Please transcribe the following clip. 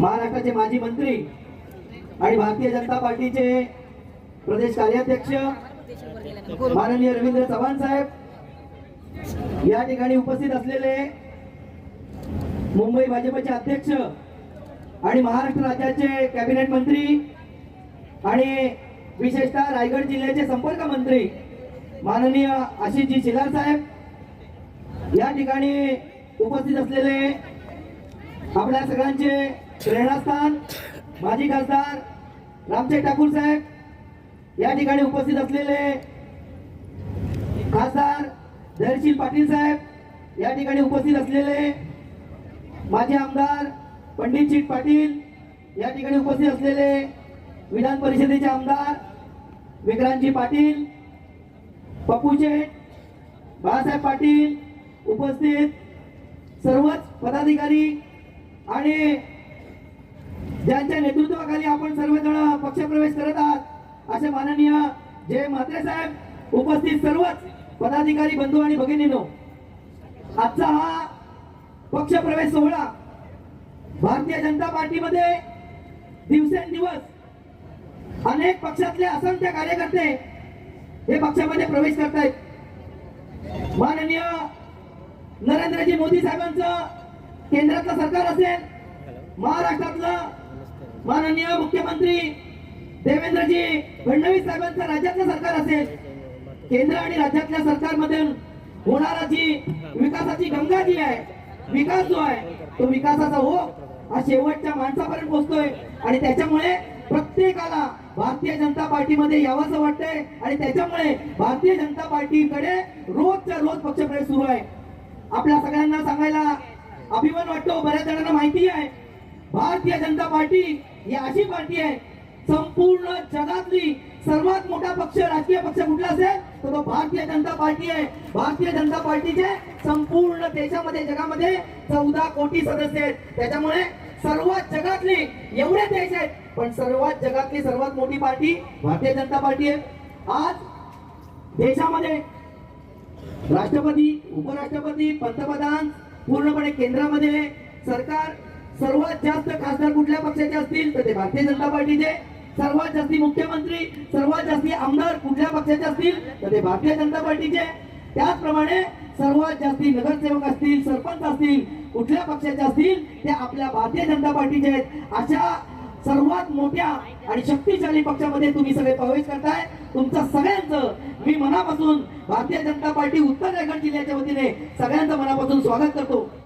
महाराष्ट्राचे माजी मंत्री आणि भारतीय जनता पार्टीचे प्रदेश कार्याध्यक्ष माननीय रवींद्र चव्हाण साहेब या ठिकाणी उपस्थित असलेले मुंबई भाजपचे अध्यक्ष आणि महाराष्ट्र राज्याचे कॅबिनेट मंत्री आणि विशेषतः रायगड जिल्ह्याचे संपर्क मंत्री माननीय आशिषजी शिलार साहेब या ठिकाणी उपस्थित असलेले आपल्या सगळ्यांचे प्रेरणास्थान माजी खासदार रामचे ठाकूर साहेब या ठिकाणी उपस्थित असलेले खासदार धैर्यशील पाटील साहेब या ठिकाणी उपस्थित असलेले माजी आमदार पंडित चिट पाटील या ठिकाणी उपस्थित असलेले विधान परिषदेचे आमदार विक्रांतजी पाटील पप्पू बाळासाहेब पाटील उपस्थित सर्वच पदाधिकारी आणि ज्यांच्या नेतृत्वाखाली आपण सर्वजण पक्षप्रवेश करत आहात असे माननीय जय म्हात्रे साहेब उपस्थित सर्वच पदाधिकारी बंधू आणि भगिनीनो आजचा हा पक्षप्रवेश सोहळा भारतीय जनता पार्टीमध्ये दिवसेंदिवस अनेक पक्षातले असंख्य कार्यकर्ते हे पक्षामध्ये प्रवेश करतायत. माननीय नरेंद्रजी मोदी साहेबांचं केंद्रातलं सरकार असेल महाराष्ट्रातलं माननीय मुख्यमंत्री देवेंद्रजी फडणवीस साहेबांचं राज्यातलं सरकार असेल केंद्र आणि राज्यातल्या सरकारमध्ये होणारा जी विकासाची गंगा जी आहे विकास जो आहे तो विकासाचा हो हा शेवटच्या माणसापर्यंत पोहोचतोय आणि त्याच्यामुळे प्रत्येकाला भारतीय जनता पार्टीमध्ये यावंसं वाटतंय. आणि त्याच्यामुळे भारतीय जनता पार्टीकडे रोजच्या रोज पक्षप्रवेश सुरू आहे. आपल्या सगळ्यांना सांगायला अभिमान वाटतो बऱ्याच जणांना माहिती आहे. भारतीय जनता पार्टी ही अशी पार्टी आहे संपूर्ण जगातली सर्वात मोठा पक्ष राजकीय पक्ष कुठला असेल तर तो भारतीय जनता पार्टी आहे. भारतीय जनता पार्टीचे संपूर्ण देशामध्ये जगामध्ये चौदा कोटी सदस्य आहेत. त्याच्यामुळे सर्वात जगातली एवढे देश आहेत पण सर्वात जगातली सर्वात मोठी पार्टी भारतीय जनता पार्टी आहे. आज देशामध्ये राष्ट्रपती उपराष्ट्रपती पंतप्रधान पूर्णपणे केंद्रामध्ये सरकार सर्वात जास्त खासदार कुठल्या पक्षाचे असतील तर ते भारतीय जनता पार्टीचे. सर्वात जास्ती मुख्यमंत्री सर्वात जास्ती आमदार कुठल्या पक्षाचे असतील तर ते भारतीय जनता पार्टीचे. त्याचप्रमाणे सर्वात जास्ती नगरसेवक असतील सरपंच असतील कुठल्या पक्षाचे असतील ते आपल्या भारतीय जनता पार्टीचे आहेत. अशा सर्वात मोठ्या आणि शक्तिशाली पक्षामध्ये तुम्ही सगळे प्रवेश करताय. तुमचं सगळ्यांचं मी मनापासून भारतीय जनता पार्टी उत्तर रायगड जिल्ह्याच्या वतीने सगळ्यांचं मनापासून स्वागत करतो.